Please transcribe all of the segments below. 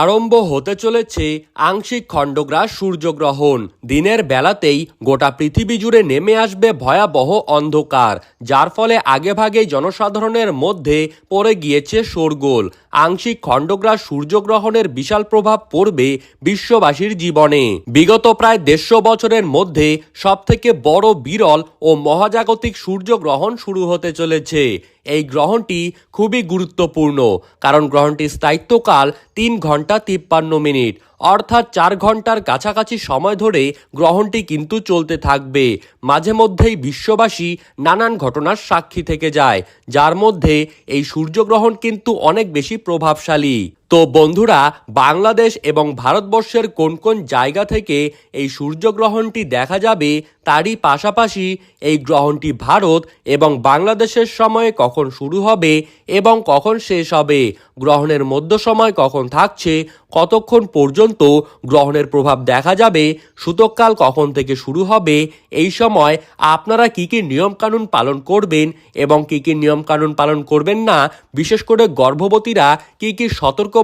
আরম্ভ হতে চলেছে আংশিক খণ্ডগ্রাস সূর্যগ্রহণ। দিনের বেলাতেই গোটা পৃথিবী জুড়ে নেমে আসবে ভয়াবহ অন্ধকার, যার ফলে আগেভাগেই জনসাধারণের মধ্যে পড়ে গিয়েছে শোরগোল। আংশিক খণ্ডগ্রাস সূর্যগ্রহণের বিশাল প্রভাব পড়বে বিশ্ববাসীর জীবনে। বিগত প্রায় দেড়শো বছরের মধ্যে সবথেকে বড় বিরল ও মহাজাগতিক সূর্যগ্রহণ শুরু হতে চলেছে। এই গ্রহণটি খুবই গুরুত্বপূর্ণ, কারণ গ্রহণটির স্থায়িত্বকাল তিন ঘণ্টা তিপ্পান্ন মিনিট। অর্থাৎ চার ঘণ্টার কাছাকাছি সময় ধরে গ্রহণটি কিন্তু চলতে থাকবে। মাঝে মধ্যেই বিশ্ববাসী নানান ঘটনার সাক্ষী থেকে যায়, যার মধ্যে এই সূর্যগ্রহণ কিন্তু অনেক বেশি প্রভাবশালী। তো বন্ধুরা, বাংলাদেশ এবং ভারতবর্ষের কোন কোন জায়গা থেকে এই সূর্যগ্রহণটি দেখা যাবে তারই পাশাপাশি এই গ্রহণটি ভারত এবং বাংলাদেশের সময়ে কখন শুরু হবে এবং কখন শেষ হবে, গ্রহণের মধ্য সময় কখন থাকছে, কতক্ষণ পর্যন্ত গ্রহণের প্রভাব দেখা যাবে, সূতককাল কখন থেকে শুরু হবে, এই সময় আপনারা কী কি নিয়মকানুন পালন করবেন এবং কী কি নিয়মকানুন পালন করবেন না, বিশেষ করে গর্ভবতীরা কী কী কি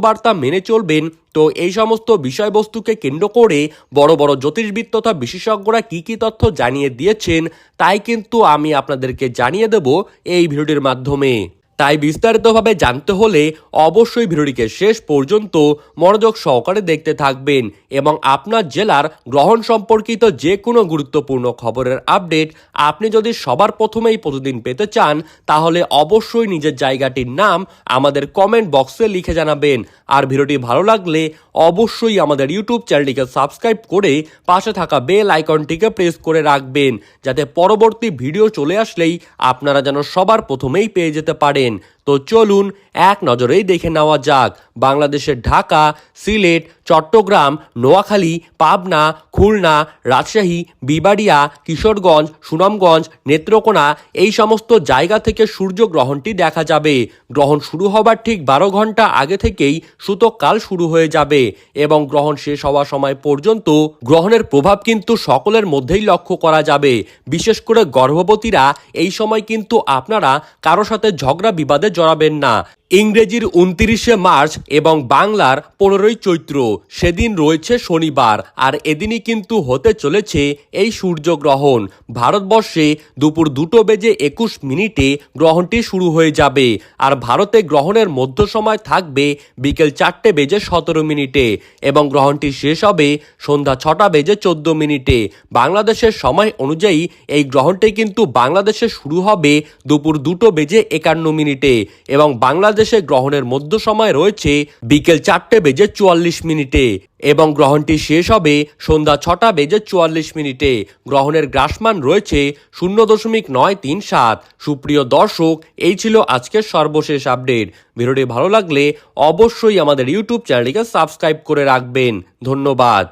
সতর্কবার্তা মেনে চলবেন। তো এই সমস্ত বিষয়বস্তুকে কেন্দ্র করে বড় বড় জ্যোতিষবিদ তথা বিশেষজ্ঞরা কি কি তথ্য জানিয়ে দিয়েছেন, তাই কিন্তু আমি আপনাদেরকে জানিয়ে দেব এই ভিডিওটির মাধ্যমে। তাই বিস্তারিতভাবে জানতে হলে অবশ্যই ভিডিওটিকে শেষ পর্যন্ত মনোযোগ সহকারে দেখতে থাকবেন এবং আপনার জেলার গ্রহণ সম্পর্কিত যে কোনো গুরুত্বপূর্ণ খবরের আপডেট আপনি যদি সবার প্রথমেই প্রতিদিন পেতে চান, তাহলে অবশ্যই নিজের জায়গাটির নাম আমাদের কমেন্ট বক্সে লিখে জানাবেন। আর ভিডিওটি ভালো লাগলে অবশ্যই আমাদের ইউটিউব চ্যানেলটিকে সাবস্ক্রাইব করে পাশে থাকা বেল আইকনটিকে প্রেস করে রাখবেন, যাতে পরবর্তী ভিডিও চলে আসলেই আপনারা যেন সবার প্রথমেই পেয়ে যেতে পারেন। lên তো চলুন এক নজরেই দেখে নেওয়া যাক। বাংলাদেশের ঢাকা, সিলেট, চট্টগ্রাম, নোয়াখালী, পাবনা, খুলনা, রাজশাহী, বিবাড়িয়া, কিশোরগঞ্জ, সুনামগঞ্জ, নেত্রকোনা এই সমস্ত জায়গা থেকে সূর্যগ্রহণটি দেখা যাবে। গ্রহণ শুরু হবার ঠিক বারো ঘণ্টা আগে থেকেই সূতককাল শুরু হয়ে যাবে এবং গ্রহণ শেষ হওয়ার সময় পর্যন্ত গ্রহণের প্রভাব কিন্তু সকলের মধ্যেই লক্ষ্য করা যাবে। বিশেষ করে গর্ভবতীরা এই সময় কিন্তু আপনারা কারও সাথে ঝগড়া বিবাদে জড়াবেন না। ইংরেজির উনত্রিশে মার্চ এবং বাংলার পনেরোই চৈত্র। সেদিন রয়েছে শনিবার, আর এদিনই কিন্তু হতে চলেছে এই সূর্যগ্রহণ। ভারতবর্ষে দুপুর দুটো বেজে একুশ মিনিটে গ্রহণটি শুরু হয়ে যাবে, আর ভারতে গ্রহণের মধ্য সময় থাকবে বিকেল চারটে বেজে সতেরো মিনিটে, এবং গ্রহণটি শেষ হবে সন্ধ্যা ছটা বেজে চোদ্দ মিনিটে। বাংলাদেশের সময় অনুযায়ী এই গ্রহণটি কিন্তু বাংলাদেশে শুরু হবে দুপুর দুটো বেজে একান্ন মিনিটে, এবং বাংলাদেশে গ্রহণের মধ্য সময় রয়েছে বিকেল চারটে বেজে চুয়াল্লিশ মিনিটে এবং গ্রহণটি শেষ হবে সন্ধ্যা ছটা বেজে চুয়াল্লিশ মিনিটে। গ্রহণের গ্রাসমান রয়েছে শূন্য দশমিক নয় তিন সাত। সুপ্রিয় দর্শক, এই ছিল আজকের সর্বশেষ আপডেট। ভিডিওটি ভালো লাগলে অবশ্যই আমাদের ইউটিউব চ্যানেলটিকে সাবস্ক্রাইব করে রাখবেন। ধন্যবাদ।